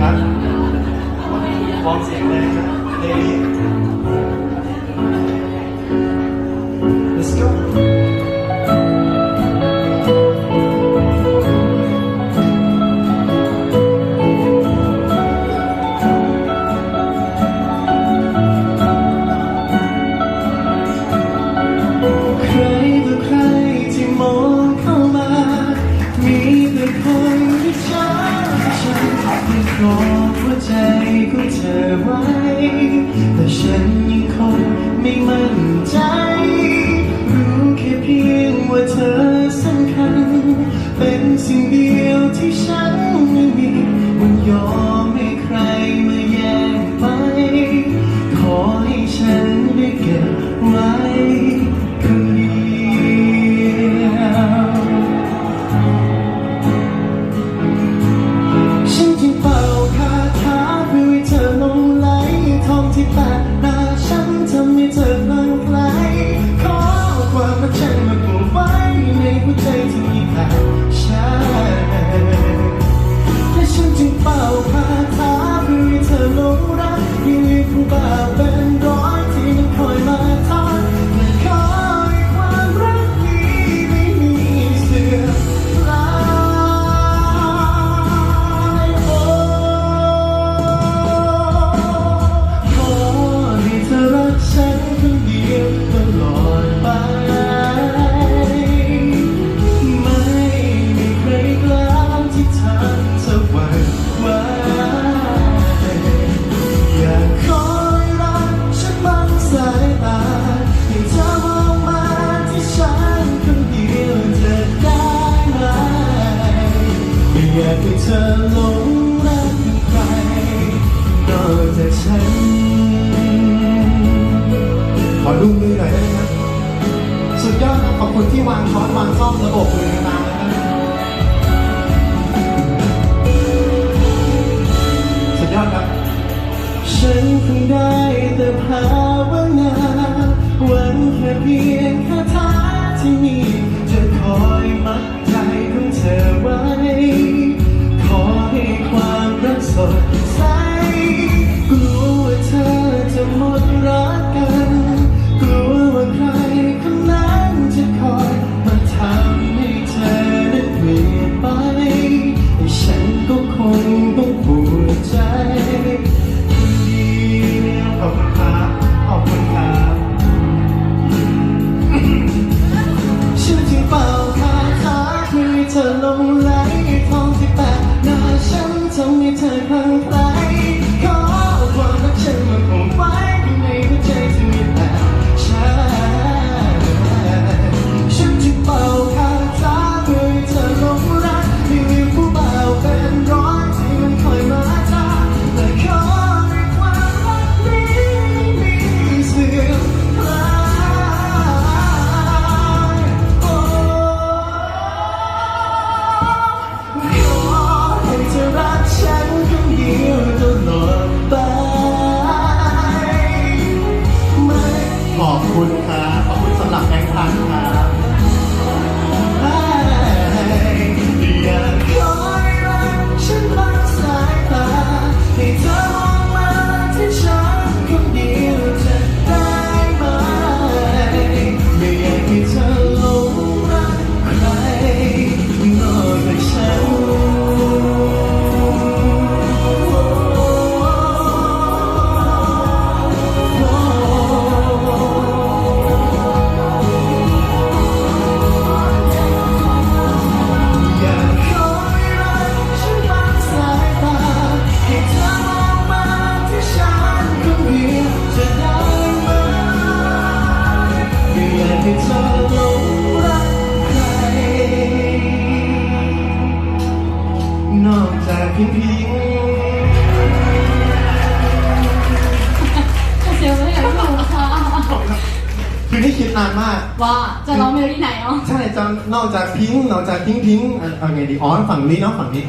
ครับฟองเสียงเลยครับเพลงนี้ รอหัวใจของเธอไว้ แต่ฉันยังคงไม่มั่นใจ รู้แค่เพียงว่าเธอสำคัญ เป็นสิ่งเดียวที่ฉันไม่มีมันยอมให้ใครไม่ ดูมือหน่อยได้ไหมสุดยอดครัขอบคุณที่วางช้อนวางซ่อมระบบมือมานะครับสุดยอดครับ ฉันคงได้แต่ภาวนาวันแค่เพียงคาถาที่มีจะคอยมัดใจของเธอไว้ ขอให้ความรักสดใสกลัวว่าเธอจะหมดรัก เธอหลงรักใคร นอกจากพียงเพียงเซลล์ไม่อยากรู้ค่ะคือที่คิดนานมาก ว่าจะร้องเมโลดี้ไหนเนาใช่จันอกจากพิงค์นอกจากพิงค์พิงค์อะไรดีอ๋อฝั่งนี้เนาะฝั่งนี้